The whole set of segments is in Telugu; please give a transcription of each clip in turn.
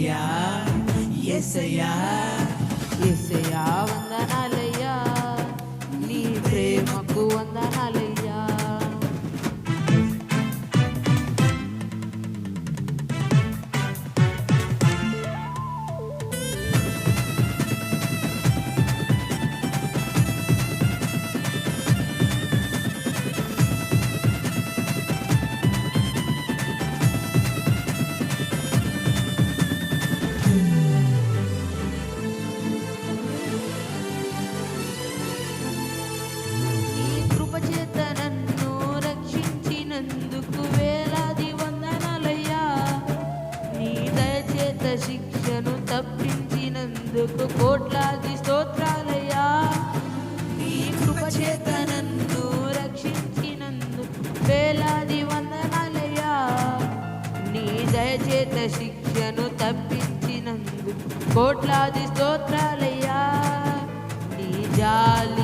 ఏసయ్యా ఏసయ్యా. ఏసయ్యా వందనాలయ్యా. నీ ప్రేమకు వందనాలు. రక్షించినందుకు వేలాది వందనాలయ్యా? నీ దయచేత శిక్షను తప్పించినందుకు కోట్లాది స్తోత్రాలయ్యా. నీ కృప చేత నన్ను రక్షించినందుకు వేలాది వందనాలయ్యా. నీ దయచేత శిక్షను తప్పించినందుకు కోట్లాది స్తోత్రాలయ్యా. నీ జాలి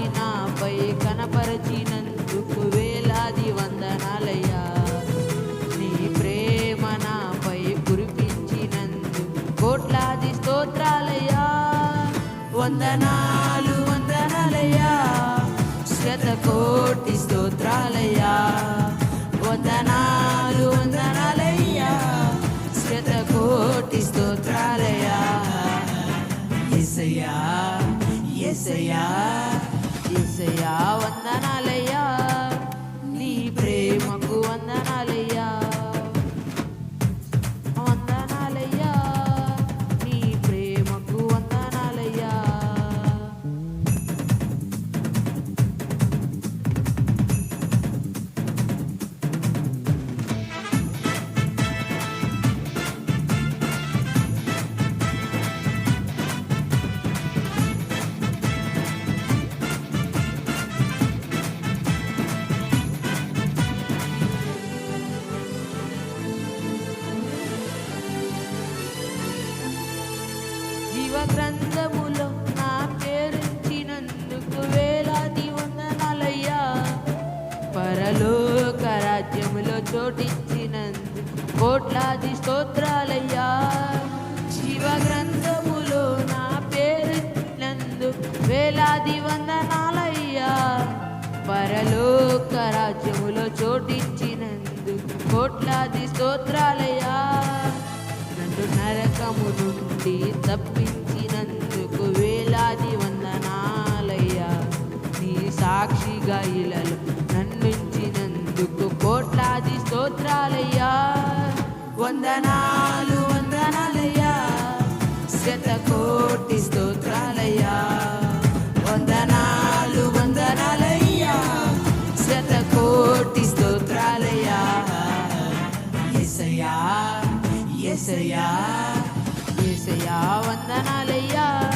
వందనాలు వందనాలయ్యా. శతకోటి స్తోత్రాలయ్యా. వందనాలు వందనాలయ్యా. శతకోటి స్తోత్రాలయ్యా. ఎసయ్యా ఎసయ్యా ఎసయ్యా గ్రంథములో నా పేరుంచినందుకు వేలాది వందనాలయ్యా. పరలోక రాజ్యములో చోటిచ్చినందుకు కోట్లాది స్తోత్రాలయ్యా. శివ గ్రంథములో నా పేరున్నందు వేలాది వందనాలయ్యా. పరలోక రాజ్యములో చోటించినందు కోట్లాది స్తోత్రాలయ్యా. నన్ను నరకము నుండి తప్పించినందుకు వేలాది వందనాలయ్యా. నీ సాక్షిగా ఇలలు నన్నుంచినందుకు కోట్లాది స్తోత్రాలయ్యా. వందనాలు వందనాలయ్యా. శతకోటి స్తోత్రాలయ్యా. వందనాలు వందనాలయ్యా. శతకోటి స్తోత్రాలయ్యా. ఎసయా ఎసయా ఎసయా వందనాలయ్యా.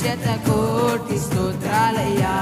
శతకోటి స్తోత్రాలయ్యా